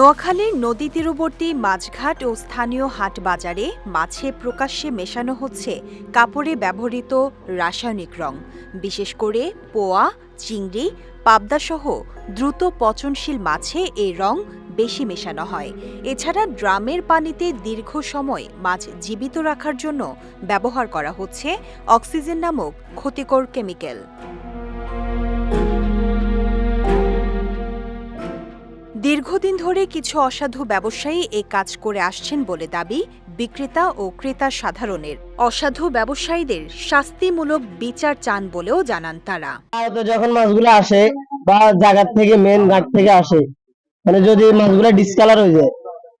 নোয়াখালীর নদী তীরবর্তী মাছঘাট ও স্থানীয় হাট বাজারে মাছে প্রকাশ্যে মেশানো হচ্ছে কাপড়ে ব্যবহৃত রাসায়নিক রং। বিশেষ করে পোয়া, চিংড়ি, পাবদাসহ দ্রুত পচনশীল মাছে এই রং বেশি মেশানো হয়। এছাড়া ড্রামের পানিতে দীর্ঘ সময় মাছ জীবিত রাখার জন্য ব্যবহার করা হচ্ছে অক্সিজেন নামক ক্ষতিকর কেমিক্যাল। দীর্ঘদিন ধরে কিছু অসাধু ব্যবসায়ী এ কাজ করে আসছেন বলে দাবি বিক্রেতা ও ক্রেতা সাধারণের। অসাধু ব্যবসায়ীদের শাস্তিমূলক বিচার চান বলেও জানান তারা। যখন মাছগুলো আসে বা জায়গার থেকে মেন ঘাট থেকে আসে মানে যদি মাছগুলো ডিসকালার হয়ে যায়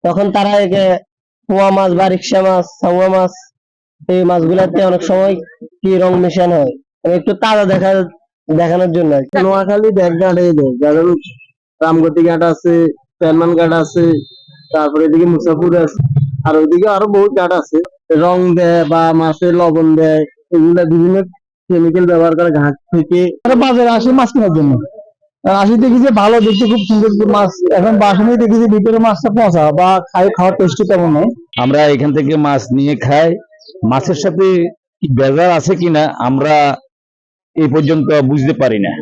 তখন তারা একে পোয়া মাছ বা রিক্সা মাছ সাউয়া মাছ এই মাছগুলাতে অনেক সময় কি রং মেশানো হয়। মানে একটু তাজা দেখা দেখানোর জন্য। নোয়াখালী ব্যাগঘাটে দেয় কারণ রামগতি ঘাট আছে পেলমান ঘাট আছে তারপরে এদিকে মুসাফুর আছে আর ওইদিকে আরও বহুত ঘাট আছে। রং দেয় বা মাছের লবণ দেয় এগুলা বিভিন্ন কেমিক্যাল ব্যবহার করে ঘাট থেকে বাজারে আসে মাছ কেনার জন্য। আসি দেখি যে ভালো দেখতে খুব সুন্দর সুন্দর মাছ। এখন বাসনে দেখি যে ভিতরে মাছটা পচা বা খাই খাওয়ার টেস্টি তেমন নয় আমরা এখান থেকে মাছ নিয়ে খাই। মাছের সাথে কি বেজার আছে কিনা আমরা এই পর্যন্ত বুঝতে পারি না।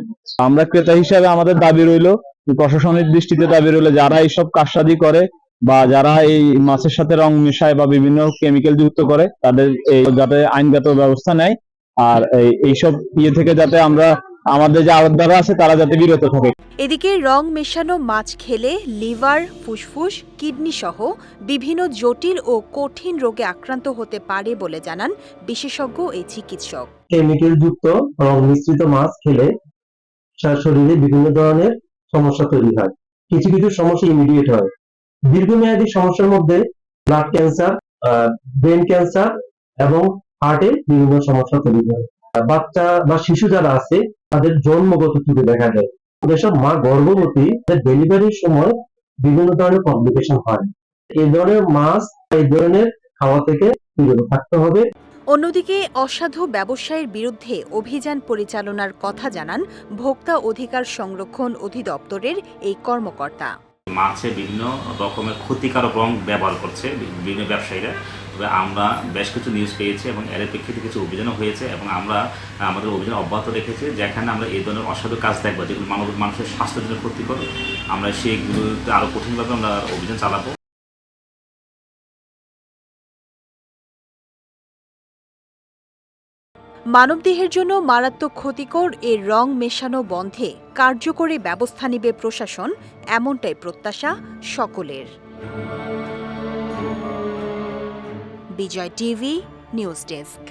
আমরা ক্রেতা হিসাবে আমাদের দাবি রইল যে প্রশাসনের দৃষ্টিতে দাবি রইল যারা এইসব কারসাদি করে বা যারা এই মাছের সাথে রং মেশায় বা বিভিন্ন কেমিক্যাল যুক্ত করে তাদের এই যাতে আইনগত ব্যবস্থা নেয়। আর এইসব ইয়ে থেকে যাতে আমরা আমাদের যে আড়তদাররা আছে তারা যাতে বিরত থাকে। এদিকে রং মেশানো মাছ খেলে লিভার ফুসফুস কিডনি সহ বিভিন্ন জটিল ও কঠিন রোগে আক্রান্ত হতে পারে বলে জানান বিশেষজ্ঞ এই চিকিৎসক। কেমিক্যাল যুক্ত রং মিশ্রিত মাছ খেলে শরীরে বিভিন্ন ধরনের সমস্যা তৈরি হয়। কিছু কিছু সমস্যা ইমিডিয়েট হয়। দীর্ঘমেয়াদী সমস্যার মধ্যে ব্লাড ক্যান্সার ব্রেন ক্যান্সার এবং হার্টে বিভিন্ন সমস্যা তৈরি হয়। বাচ্চা বা শিশু যারা আছে, তাদের জন্মগত ত্রুটি দেখা যায় যেসব মা গর্ভবতী ডেলিভারির সময় বিভিন্ন ধরনের কমপ্লিকেশন হয়। এই ধরনের মাছ, এই ধরনের খাওয়া থেকে বিরত থাকতে হবে। অন্যদিকে অসাধু ব্যবসায়ীর বিরুদ্ধে অভিযান পরিচালনার কথা জানান ভোক্তা অধিকার সংরক্ষণ অধিদপ্তরের এই কর্মকর্তা। মাছে বিভিন্ন রকমের ক্ষতিকারক রং ব্যবহার করছে বিভিন্ন ব্যবসায়ীরা। তবে আমরা বেশ কিছু নিউজ পেয়েছি এবং এর প্রেক্ষিতে কিছু অভিযানও হয়েছে এবং আমরা আমাদের অভিযান অব্যাহত রেখেছি। যেখানে আমরা এই ধরনের অসাধু কাজ দেখব যেগুলো মানুষের স্বাস্থ্যের জন্য ক্ষতিকর। আমরা সেইগুলোতে আরও কঠিনভাবে আমরা অভিযান চালাবো। মানবদেহের জন্য মারাত্মক ক্ষতিকর এ রং মেশানো বন্ধে কার্যকরী ব্যবস্থা নিবে প্রশাসন, এমনটাই প্রত্যাশা সকলের। Bijoy TV, news desk.